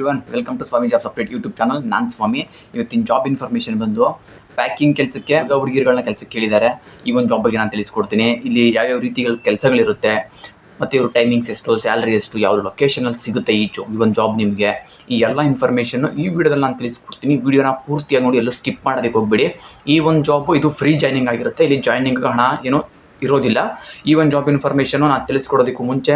Even welcome to Swami job update YouTube channel ನಾನು ಸ್ವಾಮಿ. ಇವತ್ತಿನ job information ಬಂದು packing ಕೆಲಸಕ್ಕೆ ಹುಡುಗಿರುಗಳನ್ನ ಕೆಲಸಕ್ಕೆ ಕೇಳಿದ್ದಾರೆ. ಈ ಒಂದು ಜಾಬ್ ಬಗ್ಗೆ ನಾನು ತಿಳಿಸ್ಕೊಡ್ತೀನಿ. ಇಲ್ಲಿ ಯಾವ್ಯಾವ ರೀತಿಗಳ ಕೆಲಸಗಳಿರುತ್ತೆ, ಮತ್ತು ಇವ್ರ ಟೈಮಿಂಗ್ಸ್ ಎಷ್ಟು ಸ್ಯಾಲ್ರಿ ಎಷ್ಟು ಯಾವ ಲೊಕೇಶನಲ್ಲಿ ಸಿಗುತ್ತೆ ಈ ಜೋ ಈ ಒಂದು ಜಾಬ್ ನಿಮಗೆ. ಈ ಎಲ್ಲ ಇನ್ಫಾರ್ಮೇಷನ್ನು ಈ ವಿಡಿಯೋದಲ್ಲಿ ನಾನು ತಿಳಿಸ್ಕೊಡ್ತೀನಿ. ವಿಡಿಯೋನ ಪೂರ್ತಿಯಾಗಿ ನೋಡಿ, ಎಲ್ಲೂ ಸ್ಕಿಪ್ ಮಾಡೋದಕ್ಕೆ ಹೋಗ್ಬೇಡಿ. ಈ ಒಂದು ಜಾಬು ಇದು ಫ್ರೀ ಜಾಯ್ನಿಂಗ್ ಆಗಿರುತ್ತೆ. ಇಲ್ಲಿ ಜಾಯ್ನಿಂಗ್ ಹಣ ಏನು ಇರೋದಿಲ್ಲ. ಈ ಒಂದು ಜಾಬ್ ಇನ್ಫಾರ್ಮೇಷನ್ನು ನಾನು ತಿಳಿಸ್ಕೊಡೋದಕ್ಕೂ ಮುಂಚೆ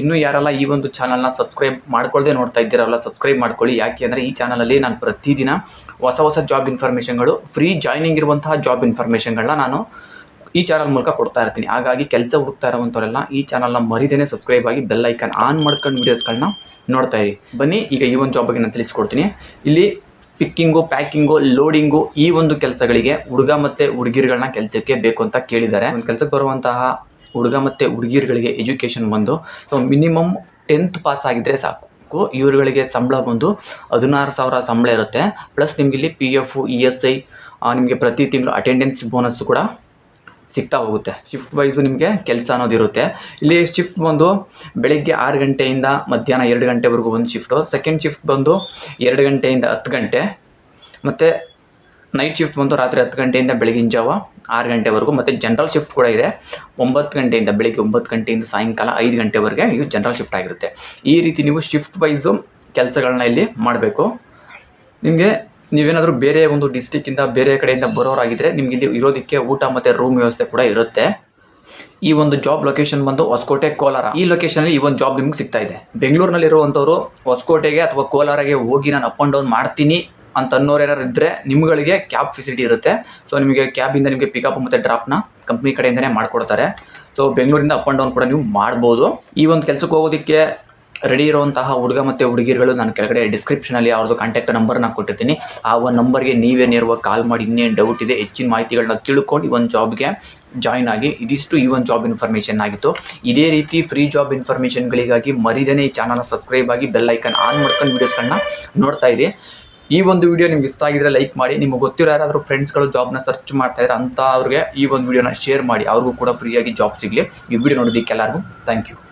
ಇನ್ನೂ ಯಾರೆಲ್ಲ ಈ ಒಂದು ಚಾನಲ್ನ ಸಬ್ಸ್ಕ್ರೈಬ್ ಮಾಡ್ಕೊಳ್ಳದೆ ನೋಡ್ತಾ ಇದ್ದೀರಲ್ಲ ಸಬ್ಸ್ಕ್ರೈಬ್ ಮಾಡ್ಕೊಳ್ಳಿ. ಯಾಕೆ ಅಂದರೆ ಈ ಚಾನಲಲ್ಲಿ ನಾನು ಪ್ರತಿದಿನ ಹೊಸ ಹೊಸ ಜಾಬ್ ಇನ್ಫಾರ್ಮೇಷನ್ಗಳು ಫ್ರೀ ಜಾಯ್ನಿಂಗ್ ಇರುವಂತಹ ಜಾಬ್ ಇನ್ಫಾರ್ಮೇಷನ್ಗಳನ್ನ ನಾನು ಈ ಚಾನಲ್ ಮೂಲಕ ಕೊಡ್ತಾ ಇರ್ತೀನಿ. ಹಾಗಾಗಿ ಕೆಲಸ ಹುಡುಕ್ತಾ ಇರುವಂಥವರೆಲ್ಲ ಈ ಚಾನಲ್ನ ಮರಿದೇನೆ ಸಬ್ಸ್ಕ್ರೈಬ್ ಆಗಿ ಬೆಲ್ ಐಕನ್ ಆನ್ ಮಾಡ್ಕೊಂಡು ವೀಡಿಯೋಸ್ಗಳನ್ನ ನೋಡ್ತಾ ಇರಿ. ಬನ್ನಿ, ಈಗ ಈ ಒಂದು ಜಾಬ್ ಬಗ್ಗೆ ನಾನು ತಿಳಿಸ್ಕೊಡ್ತೀನಿ. ಇಲ್ಲಿ ಪಿಕ್ಕಿಂಗು ಪ್ಯಾಕಿಂಗು ಲೋಡಿಂಗು ಈ ಒಂದು ಕೆಲಸಗಳಿಗೆ ಹುಡುಗ ಮತ್ತು ಹುಡುಗಿರುಗಳನ್ನ ಕೆಲಸಕ್ಕೆ ಬೇಕು ಅಂತ ಕೇಳಿದ್ದಾರೆ. ಒಂದು ಕೆಲಸಕ್ಕೆ ಬರುವಂತಹ ಹುಡುಗ ಮತ್ತು ಹುಡುಗಿರುಗಳಿಗೆ ಎಜುಕೇಷನ್ ಬಂದು ಸೊ ಮಿನಿಮಮ್ ಟೆಂತ್ ಪಾಸ್ ಆಗಿದ್ರೆ ಸಾಕು. ಇವರುಗಳಿಗೆ ಸಂಬಳ ಬಂದು ಹದಿನಾರು ಸಾವಿರ ಸಂಬಳ ಇರುತ್ತೆ. ಪ್ಲಸ್ ನಿಮ್ಗೆ ಇಲ್ಲಿ P F E S I ನಿಮಗೆ ಪ್ರತಿ ತಿಂಗಳು ಅಟೆಂಡೆನ್ಸ್ ಬೋನಸ್ಸು ಕೂಡ ಸಿಗ್ತಾ ಹೋಗುತ್ತೆ. ಶಿಫ್ಟ್ ವೈಸು ನಿಮಗೆ ಕೆಲಸ ಅನ್ನೋದು ಇರುತ್ತೆ. ಇಲ್ಲಿ ಶಿಫ್ಟ್ ಬಂದು ಬೆಳಿಗ್ಗೆ ಆರು ಗಂಟೆಯಿಂದ ಮಧ್ಯಾಹ್ನ ಎರಡು ಗಂಟೆವರೆಗೂ ಒಂದು ಶಿಫ್ಟು ಸೆಕೆಂಡ್ ಶಿಫ್ಟ್ ಬಂದು ಎರಡು ಗಂಟೆಯಿಂದ ಹತ್ತು ಗಂಟೆ. ಮತ್ತು ನೈಟ್ ಶಿಫ್ಟ್ ಬಂದು ರಾತ್ರಿ ಹತ್ತು ಗಂಟೆಯಿಂದ ಬೆಳಗಿನ ಜಾವ ಆರು ಗಂಟೆವರೆಗೂ. ಮತ್ತು ಜನರಲ್ ಶಿಫ್ಟ್ ಕೂಡ ಇದೆ. ಒಂಬತ್ತು ಗಂಟೆಯಿಂದ ಬೆಳಿಗ್ಗೆ ಒಂಬತ್ತು ಗಂಟೆಯಿಂದ ಸಾಯಂಕಾಲ ಐದು ಗಂಟೆವರೆಗೆ ಇದು ಜನರಲ್ ಶಿಫ್ಟ್ ಆಗಿರುತ್ತೆ. ಈ ರೀತಿ ನೀವು ಶಿಫ್ಟ್ ವೈಸು ಕೆಲಸಗಳನ್ನ ಇಲ್ಲಿ ಮಾಡಬೇಕು. ನಿಮಗೆ ನೀವೇನಾದರೂ ಬೇರೆ ಒಂದು ಡಿಸ್ಟಿಕ್ಕಿಂದ ಬೇರೆ ಕಡೆಯಿಂದ ಬರೋರಾಗಿದ್ದರೆ ನಿಮ್ಗೆ ಇಲ್ಲಿ ಇರೋದಕ್ಕೆ ಊಟ ಮತ್ತು ರೂಮ್ ವ್ಯವಸ್ಥೆ ಕೂಡ ಇರುತ್ತೆ. ಈ ಒಂದು ಜಾಬ್ ಲೊಕೇಶನ್ ಬಂದು ಹೊಸಕೋಟೆ, ಕೋಲಾರ. ಈ ಲೊಕೇಶನಲ್ಲಿ ಈ ಒಂದು ಜಾಬ್ ನಿಮ್ಗೆ ಸಿಗ್ತಾ ಇದೆ. ಬೆಂಗಳೂರಿನಲ್ಲಿರುವಂಥವ್ರು ಹೊಸಕೋಟೆಗೆ ಅಥವಾ ಕೋಲಾರಗೆ ಹೋಗಿ ನಾನು ಅಪ್ ಆ್ಯಂಡ್ ಡೌನ್ ಮಾಡ್ತೀನಿ ಅಂತ ಅನ್ನೋರು ಏನಾರು ಇದ್ದರೆ ನಿಮ್ಗಳಿಗೆ ಕ್ಯಾಬ್ ಫೆಸಿಲಿಟಿ ಇರುತ್ತೆ. ಸೊ ನಿಮಗೆ ಕ್ಯಾಬಿಂದ ನಿಮಗೆ ಪಿಕಪ್ ಮತ್ತು ಡ್ರಾಪ್ನ ಕಂಪ್ನಿ ಕಡೆಯಿಂದನೇ ಮಾಡಿಕೊಡ್ತಾರೆ. ಸೊ ಬೆಂಗಳೂರಿಂದ ಅಪ್ ಆ್ಯಂಡ್ ಡೌನ್ ಕೂಡ ನೀವು ಮಾಡ್ಬೋದು. ಈ ಒಂದು ಕೆಲಸಕ್ಕೆ ಹೋಗೋದಕ್ಕೆ ರೆಡಿ ಇರುವಂತಹ ಹುಡುಗ ಮತ್ತು ಹುಡುಗಿರುಗಳು ನಾನು ಕೆಳಗಡೆ ಡಿಸ್ಕ್ರಿಪ್ಷನಲ್ಲಿ ಅವ್ರದ್ದು ಕಾಂಟ್ಯಾಕ್ಟ್ ನಂಬರ್ನ ಕೊಟ್ಟಿರ್ತೀನಿ. ಆ ಒಂದು ನಂಬರ್ಗೆ ನೀವೇ ನೇರವಾಗಿ ಕಾಲ್ ಮಾಡಿ, ಇನ್ನೇನು ಡೌಟ್ ಇದೆ, ಹೆಚ್ಚಿನ ಮಾಹಿತಿಗಳನ್ನ ತಿಳ್ಕೊಂಡು ಈ ಒಂದು ಜಾಬ್ಗೆ ಜಾಯ್ನ್ ಆಗಿ ಇದಿಷ್ಟು ಈ ಒಂದು ಜಾಬ್ ಇನ್ಫಾರ್ಮೇಷನ್ ಆಗಿತ್ತು. ಇದೇ ರೀತಿ ಫ್ರೀ ಜಾಬ್ ಇನ್ಫಾರ್ಮೇಷನ್ಗಳಿಗಾಗಿ ಮರಿದೇನೆ ಈ ಚಾನಲ್ನ ಸಬ್ಸ್ಕ್ರೈಬ್ ಆಗಿ ಬೆಲ್ ಐಕನ್ ಆನ್ ಮಾಡ್ಕೊಂಡು ವೀಡಿಯೋಸ್ಗಳನ್ನ ನೋಡ್ತಾ ಇರಿ. ಈ ಒಂದು ವಿಡಿಯೋ ನಿಮ್ಗೆ ಇಷ್ಟ ಆಗಿದ್ರೆ ಲೈಕ್ ಮಾಡಿ, ನಿಮಗೆ ಗೊತ್ತಿರೋ ಯಾರಾದರೂ ಫ್ರೆಂಡ್ಸ್ಗಳು ಜಾಬ್ನ ಸರ್ಚ್ ಮಾಡ್ತಾ ಇದ್ದಾರೆ ಅಂತ ಅವ್ರಿಗೆ ಈ ಒಂದು ವಿಡಿಯೋನ ಶೇರ್ ಮಾಡಿ, ಅವ್ರಿಗೂ ಕೂಡ ಫ್ರೀಯಾಗಿ ಜಾಬ್ ಸಿಗಲಿ. ಈ ವಿಡಿಯೋ ನೋಡೋದಕ್ಕೆ ಎಲ್ಲರಿಗೂ ಥ್ಯಾಂಕ್ ಯು